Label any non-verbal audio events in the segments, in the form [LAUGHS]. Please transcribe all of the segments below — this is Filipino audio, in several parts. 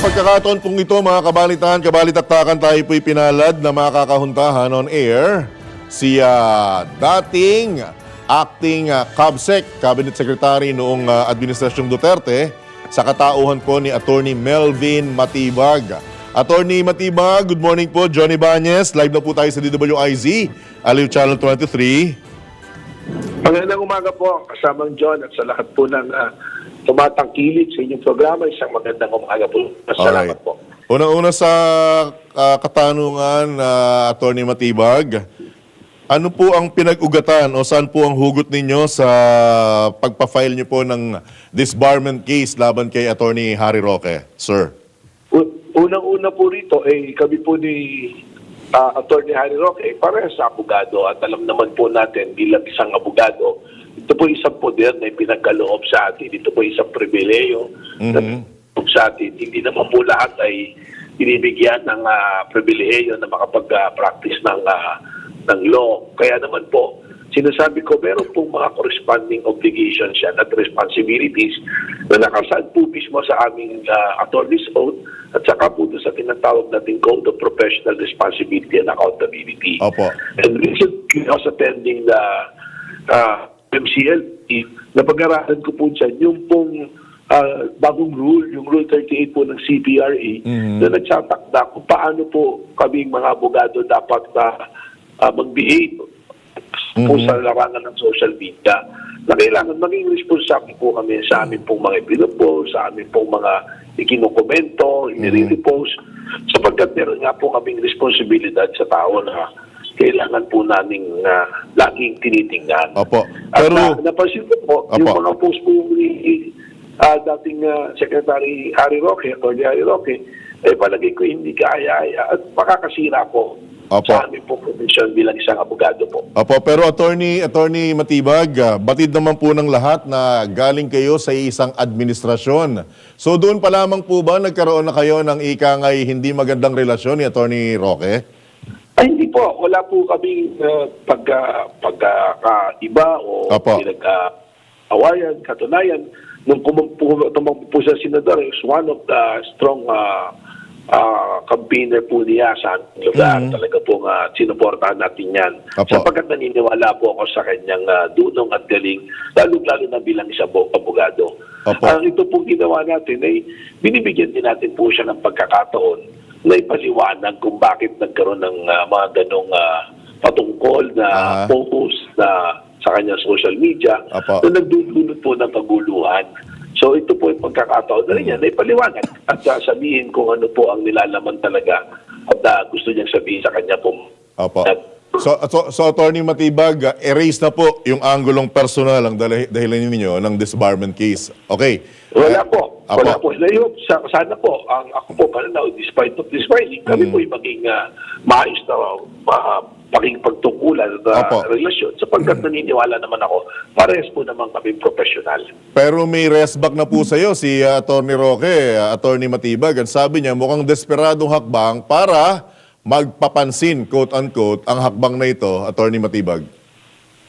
pagkakataon pong ito mga kabalitaan, kabalitaktakan tayo po'y pinalad na makakahuntahan on air si ah, dating acting ah, CABSEC, Cabinet Secretary noong ah, Administrasyong Duterte sa katauhan po ni Attorney Melvin Matibag. Attorney Matibag, good morning po. Johnny Banyes, live na po tayo sa DWIZ, Aliw Channel 23. Magandang umaga po kasamang John at sa lahat po ng uh, tumatangkilik sa inyong programa. Isang magandang umaga po. Salamat po. Una-una sa ah, katanungan, ah, Attorney Matibag, ano po ang pinag-ugatan o saan po ang hugot ninyo sa pagpa-file niyo po ng disbarment case laban kay Attorney Harry Roque, sir? Unang-una po rito, eh, kami po ni ah, Attorney Harry Roque, eh, parehas sa abogado at alam naman po natin bilang isang abogado, ito po isang poder na pinagkaloob sa atin. Ito po isang pribileyo na pinagkaloob sa atin. Hindi naman po lahat ay binibigyan ng ah, pribileyo na makapag-practice ng, ah, ng law. Kaya naman po, sinasabi ko, meron pong mga corresponding obligations yan at responsibilities na nakasaad po mismo sa aming uh, attorney's oath at saka po doon sa tinatawag nating Code of Professional Responsibility and Accountability. Opo. And recently, I was attending the uh, MCLP, napag-aralan ko po dyan yung pong uh, bagong rule, yung Rule 38 po ng CPRA, na nagsatakda kung paano po kaming mga abogado dapat na uh, mag-behave po sa larangan ng social media na kailangan maging responsable po kami sa amin pong mga ipinopost, sa amin pong mga ikinukomento, inire-repost, sapagkat meron nga po kaming responsibilidad sa tao na kailangan po namin na laging tinitingnan. Opo. At Pero, na, napansin ko po, yung Opo. mga post po ni ah, dating ah, Secretary Harry Roque, Attorney Harry Roque, eh palagay ko hindi kaya at makakasira po Opo. sa aming po profesyon bilang isang abogado po. opo, pero Attorney, Attorney Matibag, ah, batid naman po ng lahat na galing kayo sa isang administrasyon. So doon pa lamang po ba nagkaroon na kayo ng ikangay hindi magandang relasyon ni Attorney Roque? Ay, hindi po. Wala po kami uh, pagka, pagkakaiba o Opo. pinag-awayan, katunayan. Nung kumampu, po sa senador, is one of the strong uh, uh, campaigner po niya sa lugar. Talaga po nga sinuportahan natin yan. Opo. Sapagkat naniniwala po ako sa kanyang uh, dunong at galing, lalo-lalo na bilang isang bo- abogado. Opo. Ang ito po ginawa natin ay binibigyan din natin po siya ng pagkakataon na ipaliwanag kung bakit nagkaroon ng ah, mga ganong ah, patungkol na Ah. post na sa kanyang social media Apo. na nagdudulot po ng kaguluhan. So ito po yung pagkakataon na rin yan na ipaliwanag at sasabihin kung ano po ang nilalaman talaga at ah, gusto niyang sabihin sa kanya po. Opo. So, so, so Attorney Matibag, uh, erase na po yung anggulong personal ang dahilan ninyo ng disbarment case. Okay. Wala Eh, po. Apo. Wala po. Sa, sana po, ang ako po pananaw, despite of this filing, kami Mm. po ay maging uh, maayos na uh, pakingpagtungkulan na Apo. relasyon sapagkat naniniwala naman ako, parehas po naman kami professional. Pero may resback na po sa'yo si uh, Attorney Roque, uh, Attorney Matibag. Ang sabi niya, mukhang desperadong hakbang para magpapansin, quote-unquote, ang hakbang na ito, Attorney Matibag.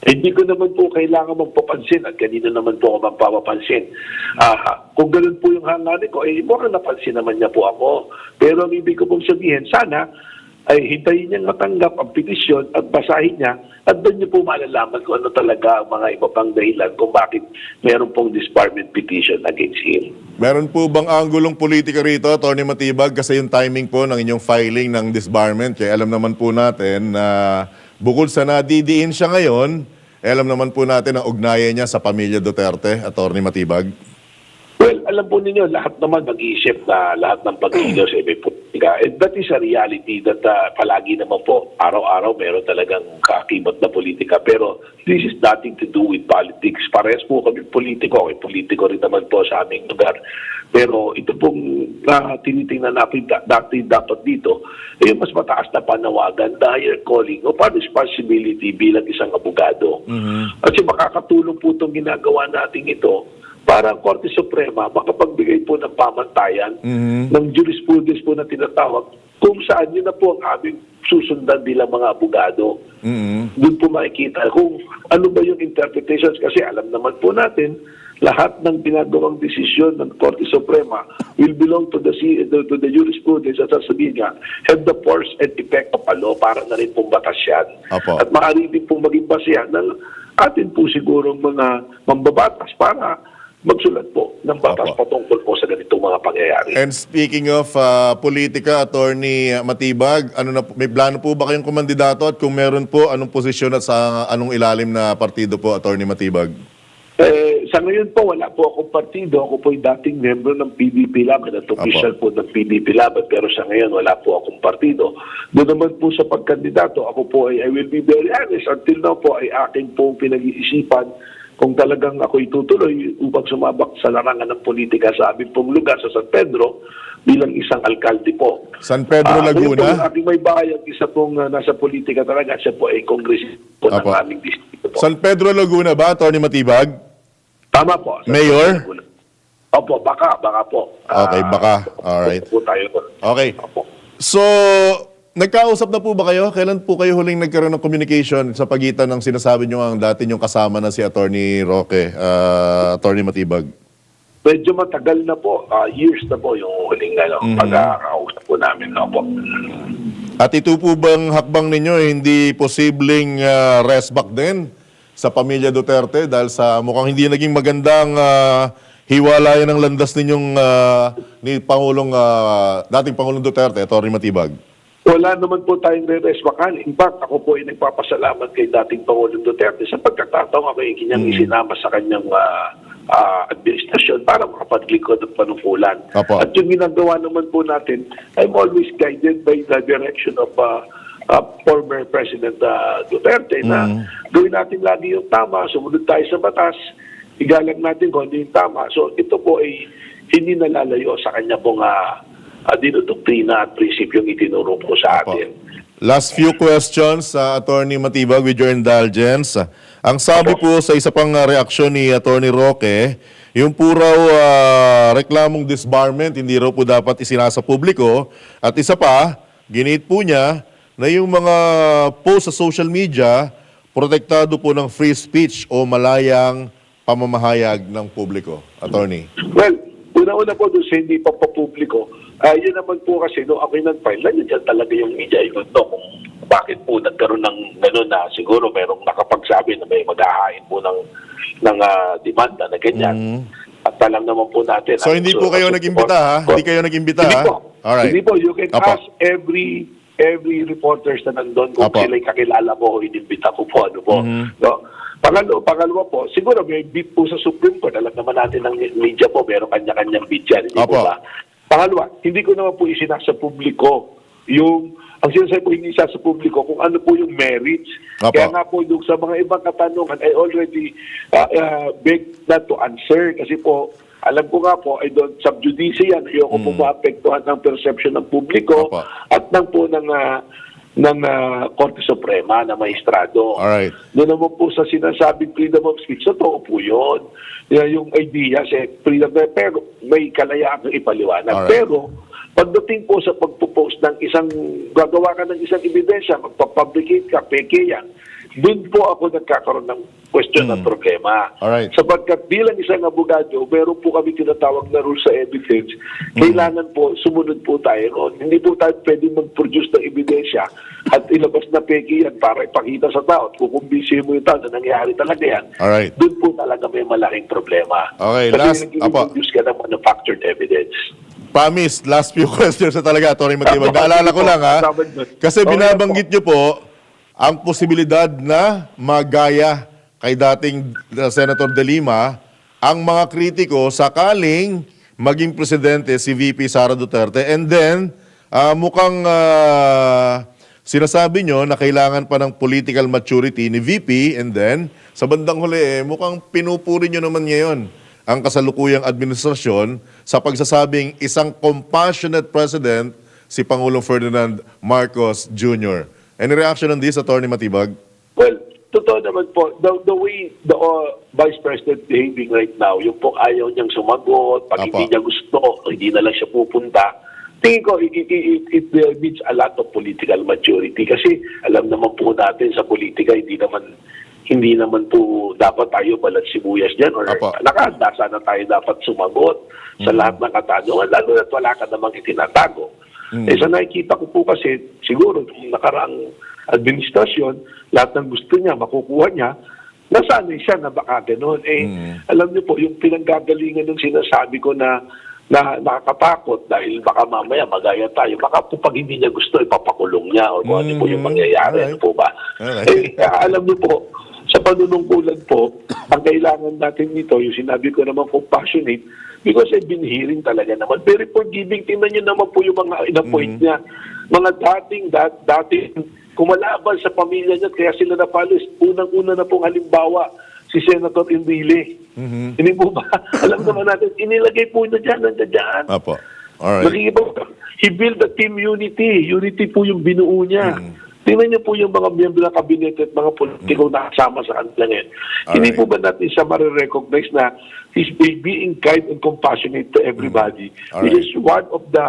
Hindi ko naman po kailangan magpapansin at kanina naman po ako magpapapansin. Ah, kung ganun po yung hangarin ko, eh mukhang napansin naman niya po ako. Pero ang ibig ko pong sabihin, sana ay hintayin niyang matanggap ang petisyon at basahin niya at doon niyo po malalaman kung ano talaga ang mga iba pang dahilan kung bakit meron pong disbarment petition against him. Meron po bang anggulong politika rito, Attorney Matibag, kasi yung timing po ng inyong filing ng disbarment, kaya alam naman po natin na bukod sa nadidiin siya ngayon, eh, alam naman po natin ang ugnayan niya sa pamilya Duterte, Attorney Matibag. Alam po ninyo, lahat naman mag-iisip na lahat ng pag-ilaw sa ibig politika. And that is a reality that uh, palagi naman po, araw-araw meron talagang kakimot na politika. Pero this is nothing to do with politics. Parehas po kami politiko. Okay, politiko rin naman po sa aming lugar. Pero ito pong uh, tinitingnan natin, da- natin dapat dito, ay yung mas mataas na panawagan, higher calling of our responsibility bilang isang abogado. Kasi makakatulong po itong ginagawa natin ito para ang Korte Suprema makapagbigay po ng pamantayan ng jurisprudence po na tinatawag kung saan yun na po ang aming susundan bilang mga abogado. Doon po makikita kung ano ba yung interpretations kasi alam naman po natin lahat ng ginagawang desisyon ng Korte Suprema will belong to the to, the jurisprudence at sasabihin nga, have the force and effect of a law para na rin pong batas yan. Apo. At maaari din pong maging basehan ng atin po siguro mga mambabatas para magsulat po ng batas Apo. patungkol po sa ganitong mga pangyayari. And speaking of uh, politika, Attorney Matibag, ano na, po- may plano po ba kayong kumandidato at kung meron po, anong posisyon at sa anong ilalim na partido po, Attorney Matibag? Eh, sa ngayon po, wala po akong partido. Ako po yung dating membro ng PDP Laban at official po ng PDP Laban. Pero sa ngayon, wala po akong partido. Doon naman po sa pagkandidato, ako po ay I will be very honest. Until now po ay aking po pinag-iisipan kung talagang ako itutuloy upang sumabak sa larangan ng politika sa aming pong lugar sa San Pedro bilang isang alkalde po. San Pedro, yung Laguna. aking may bahay at isa pong ah, nasa politika talaga. Siya po ay congressman po ng Apo. aming distrito po. San Pedro, Laguna ba, Attorney Matibag? Tama po. Sa- Mayor? Opo, baka, baka po. Okay, Ah, baka. Alright. Po tayo. Okay. Opo. So, nagkausap na po ba kayo? Kailan po kayo huling nagkaroon ng communication sa pagitan ng sinasabi nyo ang dati nyong kasama na si Attorney Roque, uh, Attorney Matibag? Medyo matagal na po. ah, years na po yung huling ano, Mhm. pagkakausap po namin. Opo. At ito po bang hakbang ninyo eh, hindi posibleng uh, rest back din sa pamilya Duterte dahil sa mukhang hindi naging magandang ah, hiwalayan ng landas ninyong ah, ni Pangulong ah, dating Pangulong Duterte, Attorney Matibag? Wala naman po tayong re-resbakan. In fact, ako po ay nagpapasalamat kay dating Pangulong Duterte sa pagkakataong ako ay kanyang Mhm. isinama sa kanyang ah, ah, administrasyon para makapaglikod ng panungkulan. Apo. At yung ginagawa naman po natin, I'm always guided by the direction of ah, ah, former President ah, Duterte na Mhm. gawin natin lagi yung tama, sumunod tayo sa batas, igalang natin kung ano yung tama. So ito po ay hindi nalalayo sa kanya pong uh, uh, dinodoktrina at prinsipyong itinuro po sa atin. Last few questions, uh, Attorney Matibag, with your indulgence. Ang sabi po sa isa pang uh, reaksyon ni Attorney Roque, yung po raw uh, reklamong disbarment, hindi raw po dapat isinasa publiko. At isa pa, ginit po niya na yung mga post sa social media, protektado po ng free speech o malayang pamamahayag ng publiko. Attorney. Well, una-una po doon sa hindi pa papubliko, ah yun naman po kasi no, ako yung nag-file, nandiyan talaga yung media, yun no, kung bakit po nagkaroon ng gano'n na siguro merong nakapagsabi na may maghahain po ng, ng ah, demanda na ganyan. At alam naman po natin. Mm. So, hindi po kayo nag-imbita, ha? Hindi kayo nag-imbita, Hindi ha? po. Alright. Hindi po. You can Apo. ask every every reporters na nandun kung Apo. sila'y kakilala mo o inimbita ko po. Ano po. Mhm. No? Pangalo, pangalawa po, siguro may beat po sa Supreme Court. Alam naman natin ng media po, meron kanya-kanyang beat yan. Hindi Apo. po ba? Pangalawa, hindi ko naman po isinasa publiko yung ang sinasabi po hindi sa publiko kung ano po yung merits. Apo. Kaya nga po yung sa mga ibang katanungan, I already uh, uh, begged not to answer kasi po alam ko nga po, ay doon, sub judice yan. Ayoko po maapektuhan ng perception ng publiko Apo. at ng po ng, ah, ng ah, Korte Suprema na maestrado. Alright. Doon naman po sa sinasabing freedom of speech, totoo po yun. Yung idea sa freedom pero may kalayaan ng ipaliwanag. Alright. Pero pagdating po sa pagpo-post ng isang, gagawa ka ng isang ebidensya, magpapublicate ka, peke yan, doon po ako nagkakaroon ng question ng problema. Alright. Sapagkat bilang isang abogado, meron po kami tinatawag na rules sa evidence. Kailangan po, sumunod po tayo ron. Hindi po tayo pwede mag-produce ng ebidensya at ilabas na peki yan para ipakita sa tao at kukumbisi mo yung tao na nangyari talaga yan. Alright. Doon po talaga may malaking problema. Okay, Kasi last- nag-introduce ka ng manufactured evidence. Promise, last few [LAUGHS] questions na talaga, Atty. Matibag. Naalala ko lang ha, kasi binabanggit nyo po ang posibilidad na magaya kay dating uh, Senator De Lima ang mga kritiko sakaling maging presidente si VP Sara Duterte and then ah, mukhang ah, sinasabi nyo na kailangan pa ng political maturity ni VP and then sa bandang huli eh, mukhang pinupuri nyo naman ngayon ang kasalukuyang administrasyon sa pagsasabing isang compassionate president si Pangulong Ferdinand Marcos Jr. Any reaction on this, Attorney Matibag? Well, totoo naman po, the, the way the uh, Vice President behaving right now, yung po ayaw niyang sumagot, pag Apa. hindi niya gusto, hindi na lang siya pupunta, tingin ko, it, it, it, it needs a lot of political maturity kasi alam naman po natin sa politika, hindi naman hindi naman po dapat tayo balat sibuyas dyan or Apo. nakahanda sana tayo dapat sumagot sa lahat ng katanungan, lalo na't wala ka namang itinatago. Eh sa nakikita ko po kasi, siguro, yung nakaraang administrasyon, lahat ng gusto niya, makukuha niya, nasanay siya na baka ganun. Eh, alam niyo po, yung pinanggagalingan ng sinasabi ko na na nakakatakot dahil baka mamaya magaya tayo. Baka po pag hindi niya gusto, ipapakulong niya o kung ano po yung Mhm. mangyayari. Alright. Ano po ba? Alright. Eh, alam niyo po, panunungkulan po, ang kailangan natin nito, yung sinabi ko naman compassionate, because I've been hearing talaga naman, very forgiving. Tingnan niyo naman po yung mga inapoint niya. Mga dating, dat, dating kumalaban sa pamilya niya, kaya sila napalis. Unang-una na pong halimbawa, si Senator Enrile. Hindi po ba? [LAUGHS] Alam naman natin, inilagay po niya dyan, nandiyan dyan. Apo. Alright. Nakikita he built a team unity. Unity po yung binuo niya. Mm. Tingnan niyo po yung mga miyembro ng kabinet at mga politiko na kasama sa kanila ngayon. Hindi Alright. po ba natin siya marirecognize na he's being kind and compassionate to everybody. Mm. Which Alright. is one of the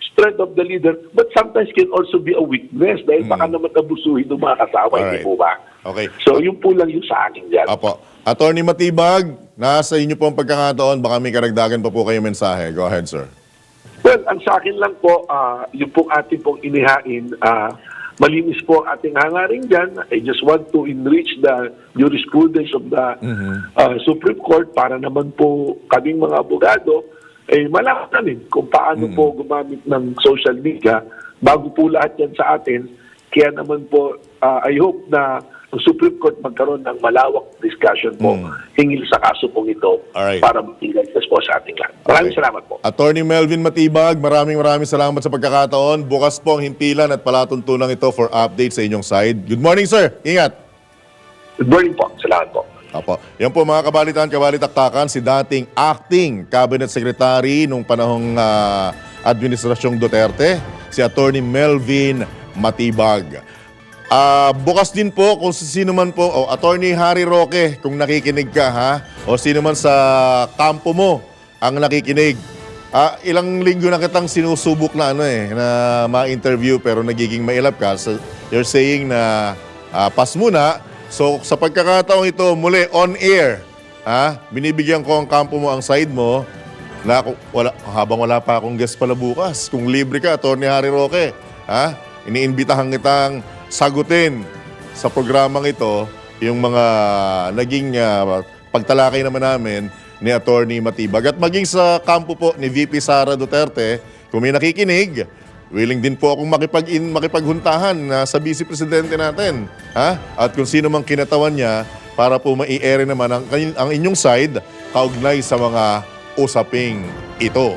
strength of the leader but sometimes can also be a weakness dahil baka naman abusuhin ng mga kasama, hindi Mm. Alright. po ba? Okay. So, yun po lang yung sa akin dyan. Apo. Attorney Matibag, nasa inyo po ang pagkakataon. Baka may karagdagan pa po kayo mensahe. Go ahead, sir. Well, ang sa akin lang po, ah, yung pong ating pong inihain, ah, malinis po ang ating hangaring dyan. I just want to enrich the jurisprudence of the ah, Supreme Court para naman po kaming mga abogado, eh, malaman namin kung paano po gumamit ng social media bago po lahat yan sa atin. Kaya naman po, ah, I hope na ang Supreme Court magkaroon ng malawak discussion po hingil sa kaso pong ito Alright. para matigay po sa ating lahat. Maraming Okay. salamat po. Attorney Melvin Matibag, maraming maraming salamat sa pagkakataon. Bukas po ang himpilan at palatuntunan ito for update sa inyong side. Good morning, sir. Ingat. Good morning po. Salamat po. Apo. Yan po mga kabalitan, kabalitaktakan, si dating acting cabinet secretary nung panahong ah, administrasyong Duterte, si Attorney Melvin Matibag. Ah, bukas din po kung sino man po, o Attorney Harry Roque, kung nakikinig ka ha, o sino man sa kampo mo ang nakikinig. Ah, ilang linggo na kitang sinusubok na ano eh, na ma-interview pero nagiging mailap ka. So, you're saying na ah, pas muna. So sa pagkakataong ito, muli on air, ha? Binibigyan ko ang kampo mo, ang side mo, na wala, habang wala pa akong guest pala bukas, kung libre ka, Attorney Harry Roque, ha? Iniimbitahan kitang sagutin sa programang ito yung mga naging ah, pagtalakay naman namin ni Attorney Matibag. At maging sa kampo po ni VP Sara Duterte, kung may nakikinig, willing din po akong makipag in, makipaghuntahan na sa Vice Presidente natin. Ha? At kung sino mang kinatawan niya para po mai-ere naman ang, ang inyong side kaugnay sa mga usaping ito.